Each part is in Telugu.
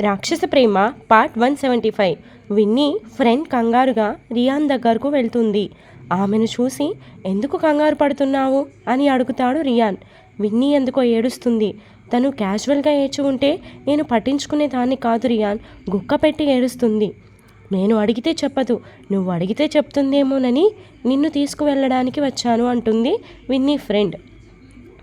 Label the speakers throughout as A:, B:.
A: రాక్షస ప్రేమ part one seventy five Winnie friend కంగారుగా రియాన్ దగ్గరకు వెళ్తుంది. ఆమెను చూసి ఎందుకు కంగారు పడుతున్నావు? అని అడుగుతాడు రియాన్. విన్నీ ఎందుకో ఏడుస్తుంది. తను క్యాజువల్గా ఏడ్చి ఉంటే నేను పట్టించుకునే దాన్ని కాదు రియాన్ గుక్క పెట్టి ఏడుస్తుంది. నేను అడిగితే చెప్పదు నువ్వు అడిగితే చెప్తుందేమోనని నిన్ను తీసుకువెళ్ళడానికి వచ్చాను అంటుంది విన్నీ ఫ్రెండ్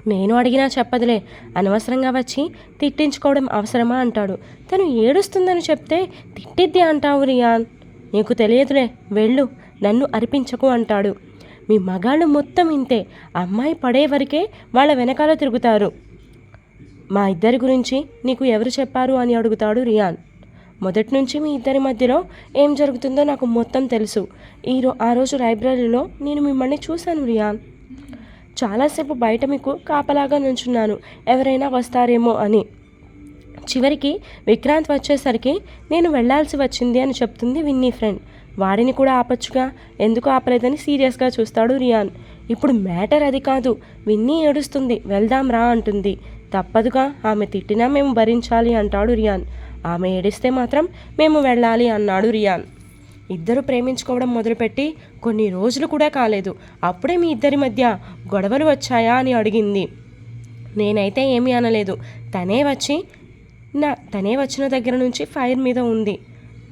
A: నేను అడిగినా చెప్పదులే. అనవసరంగా వచ్చి తిట్టించుకోవడం అవసరమా అంటాడు. తను ఏడుస్తుందని చెప్తే తిట్టిద్ది అంటావు రియాన్ నీకు తెలియదులే వెళ్ళు నన్ను అర్పించకు అంటాడు. మీ మగాళ్ళు మొత్తం ఇంతే. అమ్మాయి పడే వరకే వాళ్ళ వెనకాల తిరుగుతారు. మా ఇద్దరి గురించి నీకు ఎవరు చెప్పారు అని అడుగుతాడు రియాన్ మొదటి నుంచి మీ ఇద్దరి మధ్యలో ఏం జరుగుతుందో నాకు మొత్తం తెలుసు. ఈరో ఆ రోజు లైబ్రరీలో నేను మిమ్మల్ని చూశాను రియాన్ చాలాసేపు బయట మీకు కాపలాగా నుంచున్నాను. ఎవరైనా వస్తారేమో అని. చివరికి విక్రాంత్ వచ్చేసరికి నేను వెళ్ళాల్సి వచ్చింది అని చెప్తుంది విన్నీ ఫ్రెండ్. వాడిని కూడా ఆపచ్చుగా. ఎందుకు ఆపలేదని సీరియస్గా చూస్తాడు రియాన్. ఇప్పుడు మ్యాటర్ అది కాదు. విన్నీ ఏడుస్తుంది. వెళ్దాం రా అంటుంది. తప్పదుగా. ఆమె తిట్టినా మేము భరించాలి అంటాడు రియాన్. ఆమె ఏడిస్తే మాత్రం మేము వెళ్ళాలి అన్నాడు రియాన్. ఇద్దరు ప్రేమించుకోవడం మొదలుపెట్టి కొన్ని రోజులు కూడా కాలేదు. అప్పుడే మీ ఇద్దరి మధ్య గొడవలు వచ్చాయా అని అడిగింది. నేనైతే ఏమీ అనలేదు. తనే వచ్చి నా తనే వచ్చిన దగ్గర నుంచి ఫైర్ మీద ఉంది.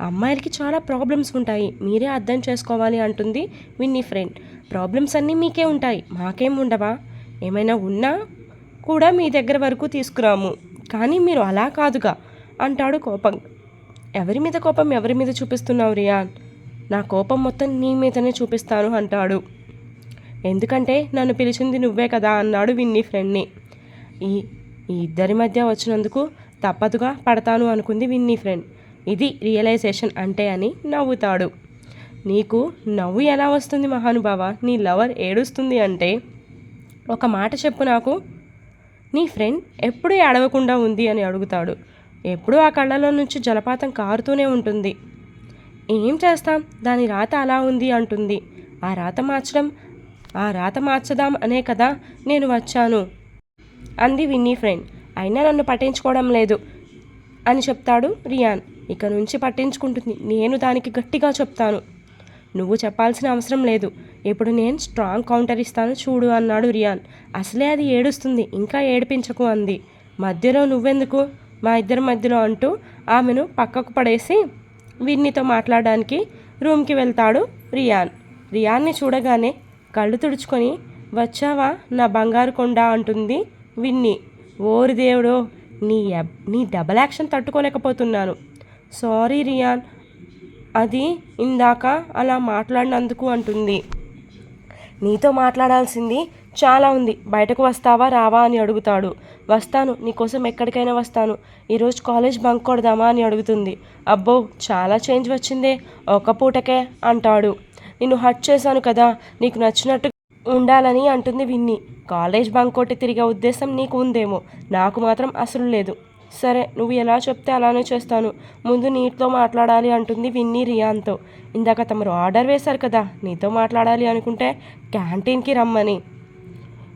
A: అమ్మాయిలకి చాలా ప్రాబ్లమ్స్ ఉంటాయి. మీరే అర్థం చేసుకోవాలి అంటుంది విన్నీ ఫ్రెండ్. ప్రాబ్లమ్స్ అన్నీ మీకే ఉంటాయి. మాకేం ఉండవా? ఏమైనా ఉన్నా కూడా మీ దగ్గర వరకు తీసుకురాము. కానీ మీరు అలా కాదుగా అంటాడు కోపం. ఎవరి మీద కోపం ఎవరి మీద చూపిస్తున్నావు రియాన్ నా కోపం మొత్తం నీ మీదనే చూపిస్తాను అంటాడు. ఎందుకంటే నన్ను పిలిచింది నువ్వే కదా అన్నాడు విన్నీ ఫ్రెండ్ని. ఈ ఈ ఇద్దరి మధ్య వచ్చినందుకు తప్పదుగా పడతాను అనుకుంది విన్నీ ఫ్రెండ్. ఇది రియలైజేషన్ అంటే అని నవ్వుతాడు. నీకు నవ్వు ఎలా వస్తుంది మహానుభావ? నీ లవర్ ఏడుస్తుంది అంటే ఒక మాట చెప్పు నాకు. నీ ఫ్రెండ్ ఎప్పుడూ ఏడవకుండా ఉంది అని అడుగుతాడు. ఎప్పుడూ ఆ కళ్ళలో నుంచి జలపాతం కారుతూనే ఉంటుంది. ఏం చేస్తాం? దాని రాత అలా ఉంది అంటుంది. ఆ రాత మార్చడం ఆ రాత మార్చదాం అనే కదా నేను వచ్చాను. అంది విన్నీ ఫ్రెండ్. అయినా నన్ను పట్టించుకోవడం లేదు అని చెప్తాడు రియాన్. ఇక నుంచి పట్టించుకుంటుంది. నేను దానికి గట్టిగా చెప్తాను. నువ్వు చెప్పాల్సిన అవసరం లేదు. ఇప్పుడు నేను స్ట్రాంగ్ కౌంటర్ ఇస్తాను చూడు అన్నాడు రియాన్. అసలే అది ఏడుస్తుంది. ఇంకా ఏడిపించకు అంది. మధ్యలో నువ్వెందుకు? మా ఇద్దరి మధ్యలో అంటూ ఆమెను పక్కకు పడేసి విన్నీతో మాట్లాడడానికి రూమ్కి వెళ్తాడు రియాన్. రియాన్ని చూడగానే కళ్ళు తుడుచుకొని వచ్చావా? నా బంగారు కొండ అంటుంది విన్నీ. ఓరి దేవుడో నీ ఎబ్- నీ డబల్ యాక్షన్ తట్టుకోలేకపోతున్నాను. సారీ రియాన్ అది ఇందాక అలా మాట్లాడినందుకు అంటుంది. నీతో మాట్లాడాల్సింది చాలా ఉంది. బయటకు వస్తావా రావా అని అడుగుతాడు. వస్తాను నీకోసం ఎక్కడికైనా వస్తాను. ఈరోజు కాలేజ్ బంక్ కొడదామా అని అడుగుతుంది. అబ్బో చాలా చేంజ్ వచ్చిందే ఒక పూటకే అంటాడు. నిన్ను హట్ చేశాను కదా నీకు నచ్చినట్టు ఉండాలని అంటుంది విన్ని. కాలేజ్ బంక్ కొట్టి తిరిగే ఉద్దేశం నీకు ఉందేమో నాకు మాత్రం అసలు లేదు. సరే నువ్వు ఎలా చెప్తే అలానే చేస్తాను. ముందు నీతో మాట్లాడాలి అంటుంది విన్నీ రియాన్తో. ఇందాక తమరు ఆర్డర్ వేశారు కదా నీతో మాట్లాడాలి అనుకుంటే క్యాంటీన్కి రమ్మని.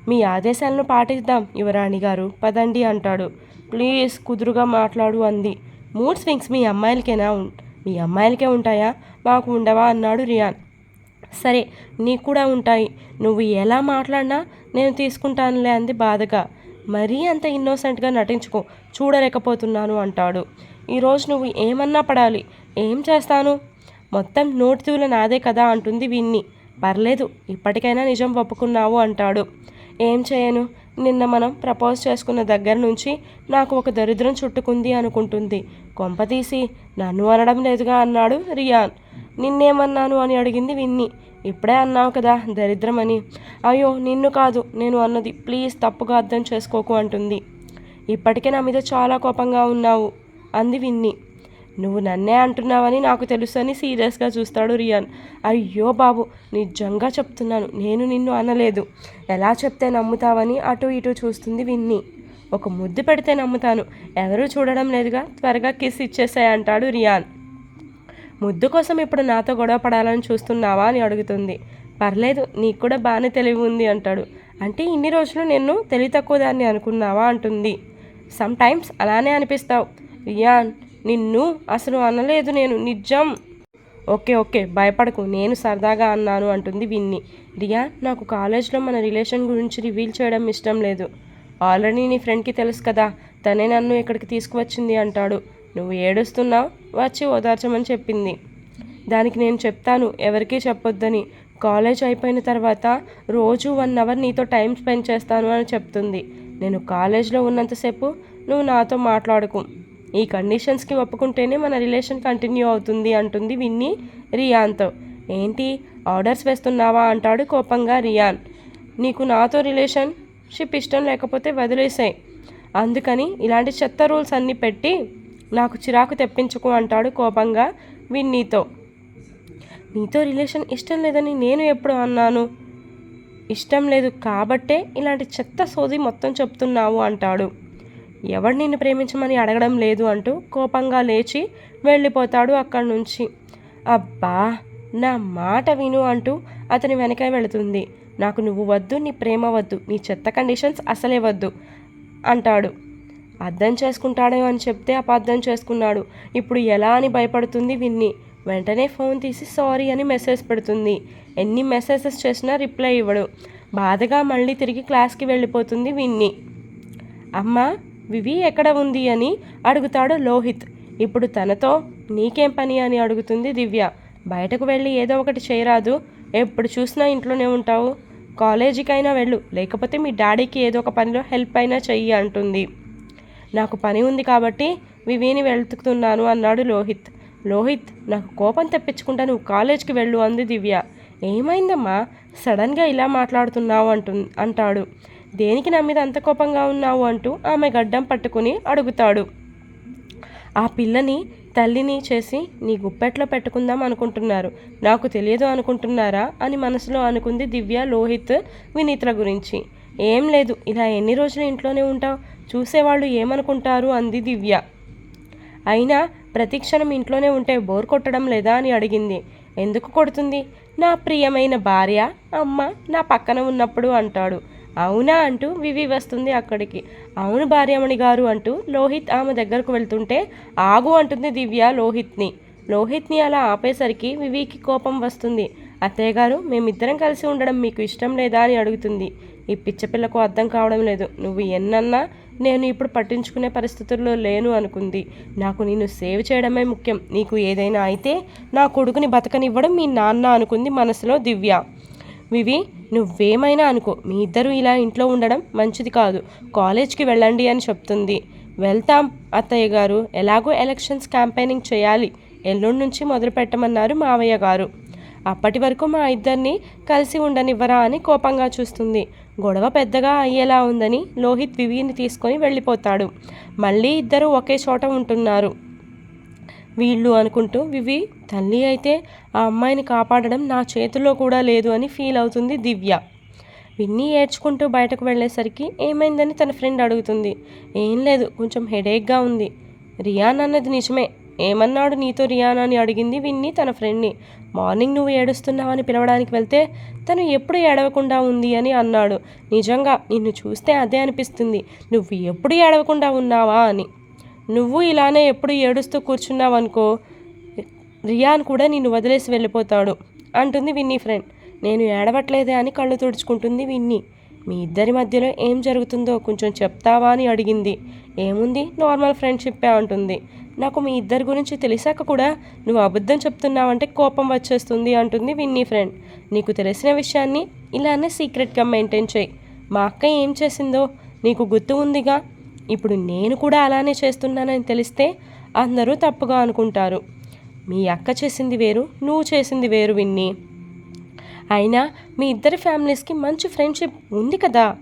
A: మీ ఆదేశాలను పాటిద్దాం యువరాణి గారు. పదండి అంటాడు. ప్లీజ్ కుదురుగా మాట్లాడు అంది. మూడ్ స్వింగ్స్ మీ అమ్మాయిలకేనా ఉం? మీ అమ్మాయిలకే ఉంటాయా? మాకు ఉండవా అన్నాడు రియాన్. సరే నీకు కూడా ఉంటాయి. నువ్వు ఎలా మాట్లాడినా నేను తీసుకుంటానులే అంది బాధగా. మరీ అంత ఇన్నోసెంట్గా నటించుకో చూడలేకపోతున్నాను అంటాడు. ఈరోజు నువ్వు ఏమన్నా పడాలి? ఏం చేస్తాను? మొత్తం నోటి తూల నాదే కదా అంటుంది విన్ని. పర్లేదు ఇప్పటికైనా నిజం ఒప్పుకున్నావు అంటాడు. ఏం చేయను? నిన్న మనం ప్రపోజ్ చేసుకున్న దగ్గర నుంచి నాకు ఒక దరిద్రం చుట్టుకుంది అనుకుంటుంది. కొంపతీసి నన్ను అనడం లేదుగా అన్నాడు రియాన్. నిన్నేమన్నాను అని అడిగింది విన్ని. ఇప్పుడే అన్నావు కదా దరిద్రమని. అయ్యో నిన్ను కాదు నేను అన్నది. ప్లీజ్ తప్పుగా అర్థం చేసుకోకు అంటుంది. ఇప్పటికే నా మీద చాలా కోపంగా ఉన్నావు అంది విన్ని. నువ్వు నన్నే అంటున్నావని నాకు తెలుసు అని సీరియస్గా చూస్తాడు రియాన్. అయ్యో బాబు నిజంగా చెప్తున్నాను నేను నిన్ను అనలేదు. ఎలా చెప్తే నమ్ముతావని అటు ఇటు చూస్తుంది విన్ని. ఒక ముద్దు పెడితే నమ్ముతాను ఎవరూ చూడడం లేదుగా త్వరగా కిస్ ఇచ్చేసాయి అంటాడు రియాన్. ముద్దు కోసం ఇప్పుడు నాతో గొడవ పడాలని చూస్తున్నావా అని అడుగుతుంది. పర్లేదు నీకు కూడా బాగానే తెలివి ఉంది అంటాడు. అంటే ఇన్ని రోజులు నేను తెలివి తక్కువ దాన్ని అనుకున్నావా అంటుంది. సమ్ టైమ్స్ అలానే అనిపిస్తావు. రియాన్ నిన్ను అసలు అనలేదు నేను నిజం. ఓకే ఓకే భయపడకు నేను సరదాగా అన్నాను అంటుంది విన్ని. రియా నాకు కాలేజ్లో మన రిలేషన్ గురించి రివీల్ చేయడం ఇష్టం లేదు. ఆల్రెడీ నీ ఫ్రెండ్కి తెలుసు కదా తనే నన్ను ఇక్కడికి తీసుకువచ్చింది అంటాడు. నువ్వు ఏడుస్తున్నావు? వచ్చి ఓదార్చమని చెప్పింది. దానికి నేను చెప్తాను ఎవరికీ చెప్పొద్దని. కాలేజ్ అయిపోయిన తర్వాత రోజు వన్ అవర్ నీతో టైం స్పెండ్ చేస్తాను అని చెప్తుంది. నేను కాలేజ్లో ఉన్నంతసేపు నువ్వు నాతో మాట్లాడుకు. ఈ కండిషన్స్కి ఒప్పుకుంటేనే మన రిలేషన్ కంటిన్యూ అవుతుంది అంటుంది విన్ని రియాన్తో. ఏంటి? ఆర్డర్స్ వేస్తున్నావా? అంటాడు కోపంగా రియాన్. నీకు నాతో రిలేషన్షిప్ ఇష్టం లేకపోతే వదిలేసాయి. అందుకని ఇలాంటి చెత్త రూల్స్ అన్నీ పెట్టి నాకు చిరాకు తెప్పించుకు అంటాడు కోపంగా విన్నీతో. నీతో రిలేషన్ ఇష్టం లేదని నేను ఎప్పుడు అన్నాను? ఇష్టం లేదు కాబట్టే ఇలాంటి చెత్త సోది మొత్తం చెప్తున్నావు అంటాడు. ఎవడు నిన్ను ప్రేమించమని అడగడం లేదు అంటూ కోపంగా లేచి వెళ్ళిపోతాడు అక్కడి నుంచి. అబ్బా నా మాట విను అంటూ అతని వెనక వెళుతుంది. నాకు నువ్వు వద్దు నీ ప్రేమ వద్దు నీ చెత్త కండిషన్స్ అసలే వద్దు అంటాడు. అర్థం చేసుకుంటాడో అని చెప్తే అపార్థం చేసుకున్నాడు. ఇప్పుడు ఎలా అని భయపడుతుంది విన్ని. వెంటనే ఫోన్ తీసి సారీ అని మెసేజ్ పెడుతుంది. ఎన్ని మెసేజెస్ చేసినా రిప్లై ఇవ్వడు. బాధగా మళ్ళీ తిరిగి క్లాస్కి వెళ్ళిపోతుంది విన్ని. అమ్మ వివి ఎక్కడ ఉంది అని అడుగుతాడు లోహిత్. ఇప్పుడు తనతో నీకేం పని? అని అడుగుతుంది దివ్య. బయటకు వెళ్ళి ఏదో ఒకటి చేయరాదు. ఎప్పుడు చూసినా ఇంట్లోనే ఉంటావు. కాలేజీకైనా వెళ్ళు. లేకపోతే మీ డాడీకి ఏదో ఒక పనిలో హెల్ప్ అయినా చెయ్యి అంటుంది. నాకు పని ఉంది కాబట్టి వివిని వెళ్తున్నాను అన్నాడు లోహిత్. లోహిత్ నాకు కోపం తెప్పించుకుంటా నువ్వు కాలేజ్కి వెళ్ళు అంది దివ్య. ఏమైందమ్మా? సడన్గా ఇలా మాట్లాడుతున్నావు అంటు అంటాడు. దేనికి నా మీద అంత కోపంగా ఉన్నావు అంటూ ఆమె గడ్డం పట్టుకుని అడుగుతాడు. ఆ పిల్లని తల్లిని చేసి నీ గుప్పెట్లో పెట్టుకుందాం అనుకుంటున్నారు. నాకు తెలియదు అనుకుంటున్నారా అని మనసులో అనుకుంది దివ్య లోహిత్ వినీత్ల గురించి. ఏం లేదు ఇలా ఎన్ని రోజులు ఇంట్లోనే ఉంటావు? చూసేవాళ్ళు ఏమనుకుంటారు? అంది దివ్య. అయినా ప్రతి క్షణం ఇంట్లోనే ఉంటే బోర్ కొట్టడం లేదా అని అడిగింది. ఎందుకు కొడుతుంది? నా ప్రియమైన భార్య అమ్మ నా పక్కన ఉన్నప్పుడు అంటాడు. అవునా అంటూ వివి వస్తుంది అక్కడికి. అవును భార్యమణి గారు అంటూ లోహిత్ ఆమె దగ్గరకు వెళ్తుంటే ఆగు అంటుంది దివ్య లోహిత్ని. లోహిత్ని అలా ఆపేసరికి వివికి కోపం వస్తుంది. అత్తయ్య గారు మేమిద్దరం కలిసి ఉండడం మీకు ఇష్టం లేదా అని అడుగుతుంది. ఈ పిచ్చపిల్లకు అర్థం కావడం లేదు. నువ్వు ఎన్నన్నా నేను ఇప్పుడు పట్టించుకునే పరిస్థితుల్లో లేను అనుకుంది. నాకు నేను సేవ్ చేయడమే ముఖ్యం. నీకు ఏదైనా అయితే నా కొడుకుని బతకనివ్వడం మీ నాన్న అనుకుంది మనసులో దివ్య. వివి నువ్వేమైనా అనుకో. మీ ఇద్దరు ఇలా ఇంట్లో ఉండడం మంచిది కాదు. కాలేజ్కి వెళ్ళండి అని చెప్తుంది. వెళ్తాం అత్తయ్య గారు. ఎలాగో ఎలక్షన్స్ క్యాంపెయినింగ్ చేయాలి. ఎల్లుండి నుంచి మొదలు పెట్టమన్నారు మావయ్య గారు. అప్పటి వరకు మా ఇద్దరిని కలిసి ఉండనివ్వరా అని కోపంగా చూస్తుంది. గొడవ పెద్దగా అయ్యేలా ఉందని లోహిత్ వివిని తీసుకొని వెళ్ళిపోతాడు. మళ్ళీ ఇద్దరు ఒకే చోట ఉంటున్నారు. వీళ్ళు అనుకుంటూ వివి తల్లి అయితే ఆ అమ్మాయిని కాపాడడం నా చేతిలో కూడా లేదు అని ఫీల్ అవుతుంది దివ్య. విన్నీ ఏడ్చుకుంటూ బయటకు వెళ్ళేసరికి ఏమైందని తన ఫ్రెండ్ అడుగుతుంది. ఏం లేదు కొంచెం హెడేక్గా ఉంది. రియాన్ అన్నది నిజమే. ఏమన్నాడు నీతో రియాన్ అని అడిగింది విన్ని తన ఫ్రెండ్ని. మార్నింగ్ నువ్వు ఏడుస్తున్నావని పిలవడానికి వెళ్తే తను ఎప్పుడు ఏడవకుండా ఉంది అని అన్నాడు. నిజంగా నిన్ను చూస్తే అదే అనిపిస్తుంది. నువ్వు ఎప్పుడు ఏడవకుండా ఉన్నావా అని. నువ్వు ఇలానే ఎప్పుడు ఏడుస్తూ కూర్చున్నావనుకో రియాన్ కూడా నిన్ను వదిలేసి వెళ్ళిపోతాడు అంటుంది విన్నీ ఫ్రెండ్. నేను ఏడవట్లేదే అని కళ్ళు తుడుచుకుంటుంది విన్నీ. మీ ఇద్దరి మధ్యలో ఏం జరుగుతుందో కొంచెం చెప్తావా అని అడిగింది. ఏముంది? నార్మల్ ఫ్రెండ్షిప్పే అంటుంది. నాకు మీ ఇద్దరి గురించి తెలిసాక కూడా నువ్వు అబద్ధం చెప్తున్నావంటే కోపం వచ్చేస్తుంది అంటుంది విన్నీ ఫ్రెండ్. నీకు తెలిసిన విషయాన్ని ఇలానే సీక్రెట్గా మెయింటైన్ చేయి. మా అక్క ఏం చేసిందో నీకు గుర్తు ఉందిగా? ఇప్పుడు నేను కూడా అలానే చేస్తున్నానని తెలిస్తే అందరూ తప్పుగా అనుకుంటారు. మీ అక్క చేసింది వేరు నువ్వు చేసింది వేరు విన్నీ. అయినా మీ ఇద్దరి ఫ్యామిలీస్కి మంచి ఫ్రెండ్షిప్ ఉంది కదా?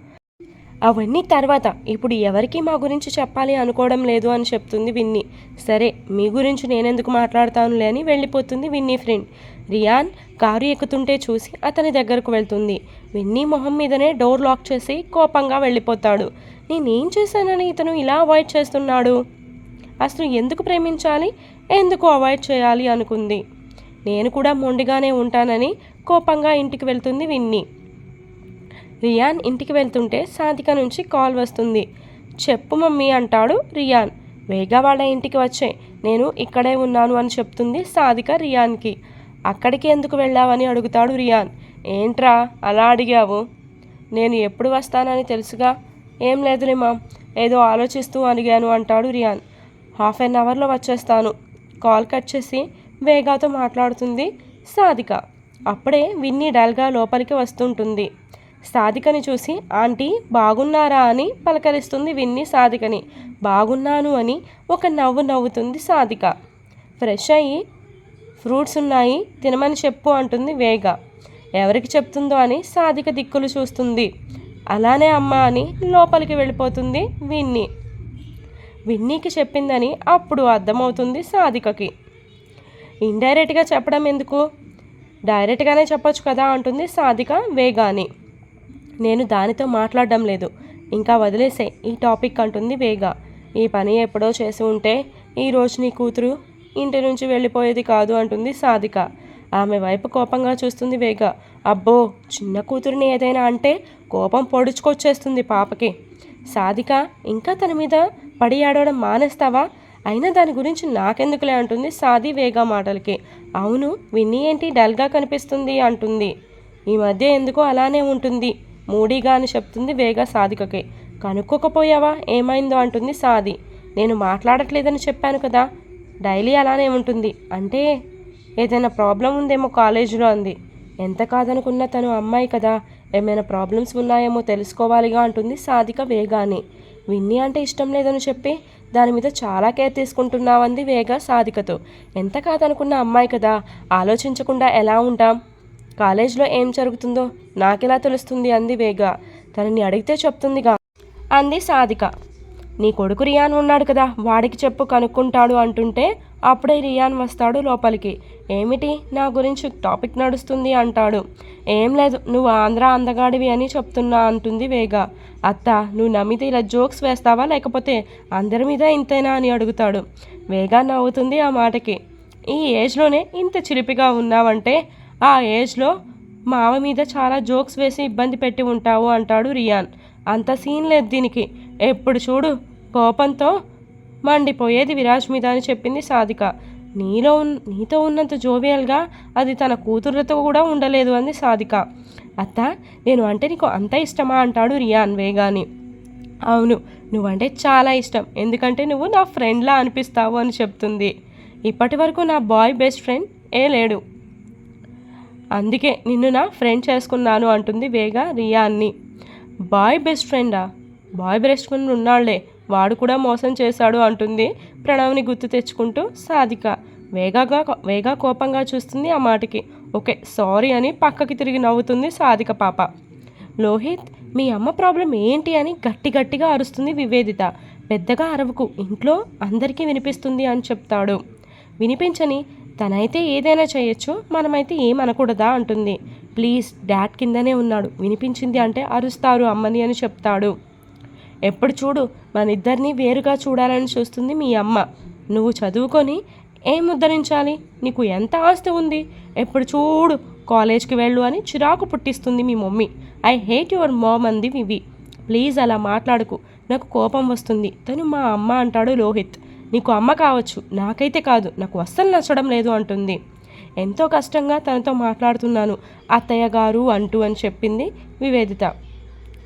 A: అవన్నీ తర్వాత. ఇప్పుడు ఎవరికి మా గురించి చెప్పాలి అనుకోవడం లేదు అని చెప్తుంది విన్నీ. సరే మీ గురించి నేనెందుకు మాట్లాడతానులే అని వెళ్ళిపోతుంది విన్నీ ఫ్రెండ్. రియాన్ కారు ఎక్కుతుంటే చూసి అతని దగ్గరకు వెళ్తుంది. విన్నీ మొహం మీదనే డోర్ లాక్ చేసి కోపంగా వెళ్ళిపోతాడు. నేనేం చేశానని ఇతను ఇలా అవాయిడ్ చేస్తున్నాడు? అసలు ఎందుకు ప్రేమించాలి? ఎందుకు అవాయిడ్ చేయాలి అనుకుంది. నేను కూడా మొండిగానే ఉంటానని కోపంగా ఇంటికి వెళ్తుంది విన్ని. రియాన్ ఇంటికి వెళ్తుంటే సాధిక నుంచి కాల్ వస్తుంది. చెప్పు మమ్మీ అంటాడు రియాన్. వేగా వాళ్ళ ఇంటికి వచ్చే. నేను ఇక్కడే ఉన్నాను అని చెప్తుంది సాధిక రియాన్కి. అక్కడికి ఎందుకు వెళ్ళావని అడుగుతాడు రియాన్. ఏంట్రా అలా అడిగావు? నేను ఎప్పుడు వస్తానని తెలుసుగా? ఏం లేదులే మామ్ ఏదో ఆలోచిస్తూ అడిగాను అంటాడు రియాన్. హాఫ్ అన్ అవర్లో వచ్చేస్తాను. కాల్ కట్ చేసి వేగాతో మాట్లాడుతుంది సాధిక. అప్పుడే విన్ని డల్గా లోపలికి వస్తుంటుంది. సాధికని చూసి ఆంటీ బాగున్నారా? అని పలకరిస్తుంది విన్ని సాధికని. బాగున్నాను అని ఒక నవ్వు నవ్వుతుంది సాధిక. ఫ్రెష్ అయ్యి ఫ్రూట్స్ ఉన్నాయి తినమని చెప్పు అంటుంది వేగ. ఎవరికి చెప్తుందో అని సాధిక దిక్కులు చూస్తుంది. అలానే అమ్మ అని లోపలికి వెళ్ళిపోతుంది విన్ని. విన్నీకి చెప్పిందని అప్పుడు అర్థమవుతుంది సాధికకి. ఇండైరెక్ట్గా చెప్పడం ఎందుకు? డైరెక్ట్గానే చెప్పొచ్చు కదా అంటుంది సాధిక వేగాని. నేను దానితో మాట్లాడడం లేదు. ఇంకా వదిలేసే ఈ టాపిక్ అంటుంది వేగ. ఈ పని ఎప్పుడో చేసి ఉంటే ఈరోజు నీ కూతురు ఇంటి నుంచి వెళ్ళిపోయేది కాదు అంటుంది సాధిక. ఆమె వైపు కోపంగా చూస్తుంది వేగ. అబ్బో చిన్న కూతురిని ఏదైనా అంటే కోపం పొడుచుకొచ్చేస్తుంది పాపకి. సాధిక ఇంకా తన మీద పడి ఆడవడం మానేస్తావా? అయినా దాని గురించి నాకెందుకులే అంటుంది సాది వేగా మాటలకి. అవును విన్నీ ఏంటి డల్గా కనిపిస్తుంది అంటుంది. ఈ మధ్య ఎందుకో అలానే ఉంటుంది మూడీగా అని చెప్తుంది వేగా సాధికకి. కనుక్కోకపోయావా? ఏమైందో అంటుంది సాది. నేను మాట్లాడట్లేదని చెప్పాను కదా డైలీ అలానే ఉంటుంది. అంటే ఏదైనా ప్రాబ్లం ఉందేమో కాలేజీలో అంది. ఎంత కాదనుకున్నా తను అమ్మాయి కదా. ఏమైనా ప్రాబ్లమ్స్ ఉన్నాయేమో తెలుసుకోవాలిగా అంటుంది సాధిక వేగాని. విన్నీ అంటే ఇష్టం లేదని చెప్పి దాని మీద చాలా కేర్ తీసుకుంటున్నావంది వేగ సాధికతో. ఎంత కాదనుకున్న అమ్మాయి కదా. ఆలోచించకుండా ఎలా ఉంటాం? కాలేజ్లో ఏం జరుగుతుందో నాకెలా తెలుస్తుంది అంది వేగ. తనని అడిగితే చెప్తుందిగా అంది సాధిక. నీ కొడుకు రియాన్ ఉన్నాడు కదా వాడికి చెప్పు కనుక్కుంటాడు అంటుంటే అప్పుడే రియాన్ వస్తాడు లోపలికి. ఏమిటి? నా గురించి టాపిక్ నడుస్తుంది అంటాడు. ఏం లేదు నువ్వు ఆంధ్ర అందగాడివి అని చెప్తున్నా అంటుంది వేగ. అత్త నువ్వు నమ్మితే ఇలా జోక్స్ వేస్తావా లేకపోతే అందరి మీద ఇంతేనా అని అడుగుతాడు. వేగా నవ్వుతుంది ఆ మాటకి. ఈ ఏజ్లోనే ఇంత చిలిపిగా ఉన్నావంటే ఆ ఏజ్లో మావ మీద చాలా జోక్స్ వేసి ఇబ్బంది పెట్టి ఉంటావు అంటాడు రియాన్. అంత సీన్ లేదు దీనికి. ఎప్పుడు చూడు కోపంతో మండిపోయేది విరాజ్ మీద అని చెప్పింది సాధిక. నీలో ఉన్ నీతో ఉన్నంత జోవియల్గా అది తన కూతురుతో కూడా ఉండలేదు అంది సాధిక. అత్త నేను అంటే నీకు అంత ఇష్టమా అంటాడు రియాన్ వేగాని. అవును నువ్వంటే చాలా ఇష్టం ఎందుకంటే నువ్వు నా ఫ్రెండ్లా అనిపిస్తావు అని చెప్తుంది. ఇప్పటి వరకు నా బాయ్ బెస్ట్ ఫ్రెండ్ ఏ లేడు. అందుకే నిన్ను నా ఫ్రెండ్ చేసుకున్నాను అంటుంది వేగా రియాన్ని. బాయ్ బెస్ట్ ఫ్రెండా? బాయ్ బెస్ట్ ఫ్రెండ్ ఉన్నాళ్ళే వాడు కూడా మోసం చేశాడు అంటుంది ప్రణవ్ని గుర్తు తెచ్చుకుంటూ సాధిక. వేగాగా వేగా కోపంగా చూస్తుంది ఆ మాటకి. ఓకే సారీ అని పక్కకి తిరిగి నవ్వుతుంది సాధిక పాప. లోహిత్ మీ అమ్మ ప్రాబ్లం ఏంటి అని గట్టి గట్టిగా అరుస్తుంది వివేదిత. పెద్దగా అరవకు ఇంట్లో అందరికీ వినిపిస్తుంది అని చెప్తాడు. వినిపించని తనైతే ఏదైనా చేయొచ్చు మనమైతే ఏమనకూడదా అంటుంది. ప్లీజ్ డాడ్ కిందనే ఉన్నాడు. వినిపించింది అంటే అరుస్తారు అమ్మని అని చెప్తాడు. ఎప్పుడు చూడు మన ఇద్దరిని వేరుగా చూడాలని చూస్తుంది మీ అమ్మ. నువ్వు చదువుకొని ఏం ఉద్ధరించాలి? నీకు ఎంత ఆస్తి ఉంది? ఎప్పుడు చూడు కాలేజ్కి వెళ్ళు అని చిరాకు పుట్టిస్తుంది మీ mummy. I hate your mom అంది వివి. ప్లీజ్ అలా మాట్లాడుకు. నాకు కోపం వస్తుంది. తను మా అమ్మ అంటాడు లోహిత్. నీకు అమ్మ కావచ్చు. నాకైతే కాదు. నాకు అస్సలు నచ్చడం లేదు అంటుంది. ఎంతో కష్టంగా తనతో మాట్లాడుతున్నాను. అత్తయ్య గారు అంటూ అని చెప్పింది వివేదిత.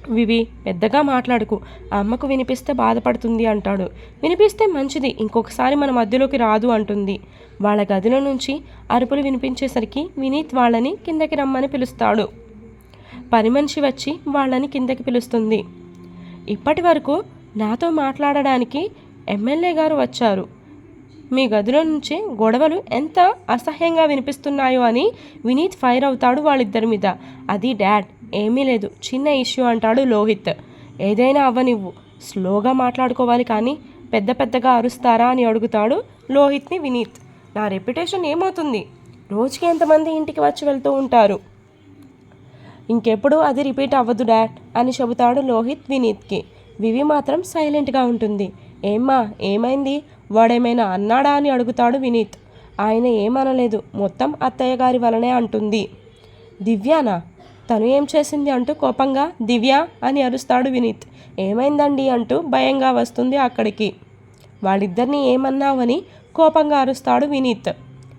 A: వివి పెద్దగా మాట్లాడుకు. అమ్మకు వినిపిస్తే బాధపడుతుంది అంటాడు. వినిపిస్తే మంచిది ఇంకొకసారి మన మధ్యలోకి రాదు అంటుంది. వాళ్ళ గదిలో నుంచి అరుపులు వినిపించేసరికి వినీత్ వాళ్ళని కిందకి రమ్మని పిలుస్తాడు. పని మనిషి వచ్చి వాళ్ళని కిందకి పిలుస్తుంది. ఇప్పటి వరకు నాతో మాట్లాడడానికి ఎమ్మెల్యే గారు వచ్చారు. మీ గదిలో నుంచి గొడవలు ఎంత అసహ్యంగా వినిపిస్తున్నాయో అని వినీత్ ఫైర్ అవుతాడు వాళ్ళిద్దరి మీద. అది డాడ్ ఏమీ లేదు చిన్న ఇష్యూ అంటాడు లోహిత్. ఏదైనా అవ్వనివ్వు స్లోగా మాట్లాడుకోవాలి కానీ పెద్ద పెద్దగా అరుస్తారా అని అడుగుతాడు లోహిత్ని వినీత్. నా రెప్యుటేషన్ ఏమవుతుంది? రోజుకి ఎంతమంది ఇంటికి వచ్చి వెళ్తూ ఉంటారు? ఇంకెప్పుడు అది రిపీట్ అవ్వదు డాడ్ అని చెబుతాడు లోహిత్ వినీత్కి. వివి మాత్రం సైలెంట్గా ఉంటుంది. ఏమ్మా ఏమైంది? వాడేమైనా అన్నాడా అని అడుగుతాడు వినీత్. ఆయన ఏమనలేదు. మొత్తం అత్తయ్య గారి వలనే అంటుంది. దివ్యానా? తను ఏం చేసింది అంటూ కోపంగా దివ్య అని అరుస్తాడు వినీత్. ఏమైందండి అంటూ భయంగా వస్తుంది అక్కడికి. వాళ్ళిద్దరిని ఏమన్నావని కోపంగా అరుస్తాడు వినీత్.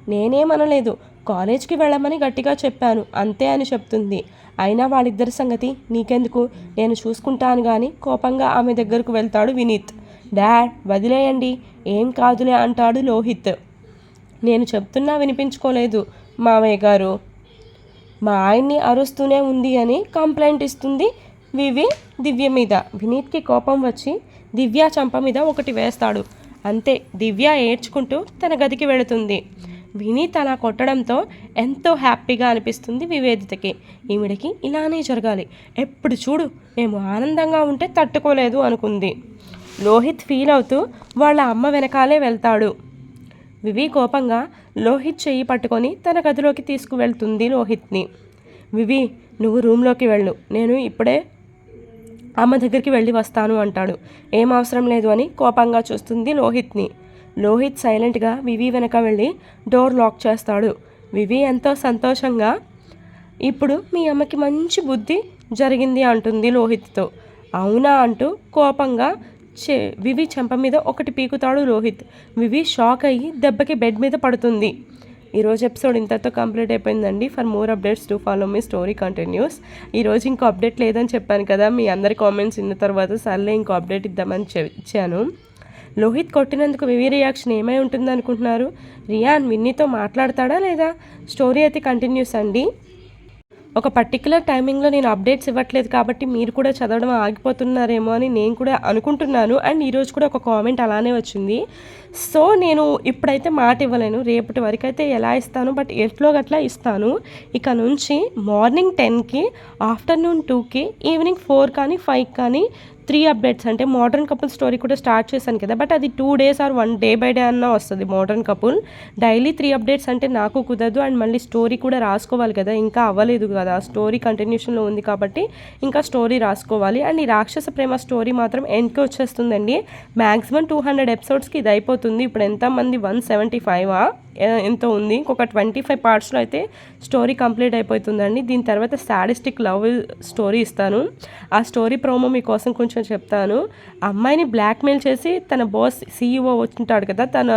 A: నేనేమనలేదు. కాలేజ్కి వెళ్ళమని గట్టిగా చెప్పాను. అంతే అని చెప్తుంది. అయినా వాళ్ళిద్దరి సంగతి నీకెందుకు? నేను చూసుకుంటాను కానీ కోపంగా ఆమె దగ్గరకు వెళ్తాడు వినీత్. డాడ్ వదిలేయండి. ఏం కాదులే అంటాడు లోహిత్. నేను చెప్తున్నా వినిపించుకోలేదు మావయ్య గారు. మా ఆయన్ని అరుస్తూనే ఉంది అని కంప్లైంట్ ఇస్తుంది వివి దివ్య మీద. వినీత్కి కోపం వచ్చి దివ్య చంప మీద ఒకటి వేస్తాడు. అంతే దివ్య ఏడ్చుకుంటూ తన గదికి వెళుతుంది. వినీత్ అలా కొట్టడంతో ఎంతో హ్యాపీగా అనిపిస్తుంది వివేదితకి. ఈవిడకి ఇలానే జరగాలి. ఎప్పుడు చూడు మేము ఆనందంగా ఉంటే తట్టుకోలేదు అనుకుంది. లోహిత్ ఫీల్ అవుతూ వాళ్ళ అమ్మ వెనకాలే వెళ్తాడు. వివి కోపంగా లోహిత్ చెయ్యి పట్టుకొని తన గదిలోకి తీసుకువెళ్తుంది లోహిత్ని. వివి నువ్వు రూమ్లోకి వెళ్ళు. నేను ఇప్పుడే అమ్మ దగ్గరికి వెళ్ళి వస్తాను అంటాడు. ఏం అవసరం లేదు అని కోపంగా చూస్తుంది లోహిత్ని. లోహిత్ సైలెంట్గా వివి వెనక వెళ్ళి డోర్ లాక్ చేస్తాడు. వివి ఎంతో సంతోషంగా ఇప్పుడు మీ అమ్మకి మంచి బుద్ధి జరిగింది అంటుంది లోహిత్తో. అవునా అంటూ కోపంగా చే వివి చెంప మీద ఒకటి పీకుతాడు రోహిత్. వివి షాక్ అయ్యి దెబ్బకి బెడ్ మీద పడుతుంది. ఈరోజు ఎపిసోడ్ ఇంతతో కంప్లీట్ అయిపోయిందండి. For more updates to follow me story continues. ఈరోజు ఇంకో అప్డేట్ లేదని చెప్పాను కదా మీ అందరి కామెంట్స్ ఇన్న తర్వాత సర్లే ఇంకో అప్డేట్ ఇద్దామని చె- ఇచ్చాను లోహిత్ కొట్టినందుకు వివి రియాక్షన్ ఏమై ఉంటుంది అనుకుంటున్నారు రియాన్ విన్నీతో మాట్లాడతాడా లేదా? స్టోరీ అయితే కంటిన్యూస్ అండి. ఒక పర్టికులర్ టైమింగ్లో నేను అప్డేట్స్ ఇవ్వట్లేదు కాబట్టి మీరు కూడా చదవడం ఆగిపోతున్నారేమో అని నేను కూడా అనుకుంటున్నాను. అండ్ ఈరోజు కూడా ఒక కామెంట్ అలానే వచ్చింది. సో నేను ఇప్పుడైతే మాట ఇవ్వలేను. రేపటి వరకు అయితే ఎలా ఇస్తాను? బట్ ఎట్లో గట్లా ఇస్తాను? ఇక నుంచి మార్నింగ్ టెన్కి ఆఫ్టర్నూన్ టూకి ఈవినింగ్ ఫోర్ కానీ ఫైవ్ కానీ త్రీ అప్డేట్స్ అంటే మోడర్న్ కపుల్ స్టోరీ కూడా స్టార్ట్ చేశాను కదా బట్ అది two days or one day by day అన్న వస్తుంది modern couple daily three updates అంటే నాకు కుదరదు అండ్ మళ్ళీ స్టోరీ కూడా రాసుకోవాలి కదా ఇంకా అవ్వలేదు కదా. స్టోరీ కంటిన్యూషన్లో ఉంది కాబట్టి ఇంకా స్టోరీ రాసుకోవాలి. అండ్ ఈ రాక్షస ప్రేమ స్టోరీ మాత్రం ఎండ్కి వచ్చేస్తుందండి. మ్యాక్సిమం టూ హండ్రెడ్ ఎపిసోడ్స్కి ఇది అయిపోతుంది. ఇప్పుడు ఎంతమంది? వన్ సెవెంటీ ఫైవా ఎంతో ఉంది. ఇంకొక ట్వంటీ ఫైవ్ పార్ట్స్లో అయితే స్టోరీ కంప్లీట్ అయిపోతుందండి. దీని తర్వాత సాడిస్టిక్ లవ్ స్టోరీ ఇస్తాను. ఆ స్టోరీ ప్రోమో మీకోసం కొంచెం చెప్తాను. అమ్మాయిని బ్లాక్మెయిల్ చేసి తన బాస్ సీఈఓ వచ్చింటాడు కదా తన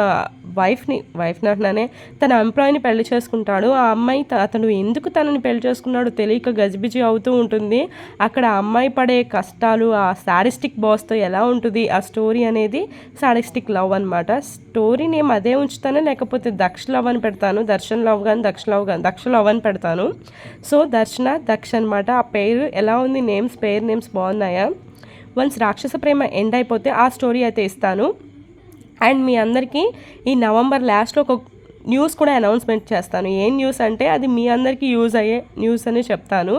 A: వైఫ్ని వైఫ్ని అంటున్నానే తన ఎంప్లాయీని పెళ్ళి చేసుకుంటాడు. ఆ అమ్మాయి అతను ఎందుకు తనని పెళ్ళి చేసుకున్నాడో తెలియక గజిబిజి అవుతూ ఉంటుంది. అక్కడ ఆ అమ్మాయి పడే కష్టాలు ఆ సాడిస్టిక్ బాస్తో ఎలా ఉంటుంది ఆ స్టోరీ అనేది సాడిస్టిక్ లవ్ అనమాట స్టోరీ నేమ్ అదే ఉంచుతాను లేకపోతే దక్ష లవ్ అని పెడతాను దర్శన్ లవ్ కానీ దక్ష లవ్ కానీ దక్ష లవ్ అని పెడతాను. సో దర్శన దక్ష అనమాట ఆ పేరు ఎలా ఉంది నేమ్స్ పేరు నేమ్స్ బాగున్నాయా? వన్స్ రాక్షస ప్రేమ ఎండ్ అయిపోతే ఆ స్టోరీ అయితే ఇస్తాను. అండ్ మీ అందరికీ ఈ నవంబర్ లాస్ట్లో ఒక న్యూస్ కూడా అనౌన్స్మెంట్ చేస్తాను. ఏం న్యూస్ అంటే అది మీ అందరికీ యూజ్ అయ్యే న్యూస్ అని చెప్తాను.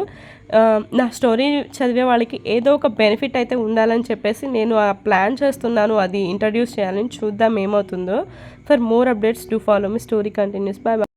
A: నా స్టోరీ చదివే వాళ్ళకి ఏదో ఒక బెనిఫిట్ అయితే ఉండాలని చెప్పేసి నేను ఆ ప్లాన్ చేస్తున్నాను. అది ఇంట్రడ్యూస్ చేయాలని చూద్దాం ఏమవుతుందో. For more updates to follow me story continues bye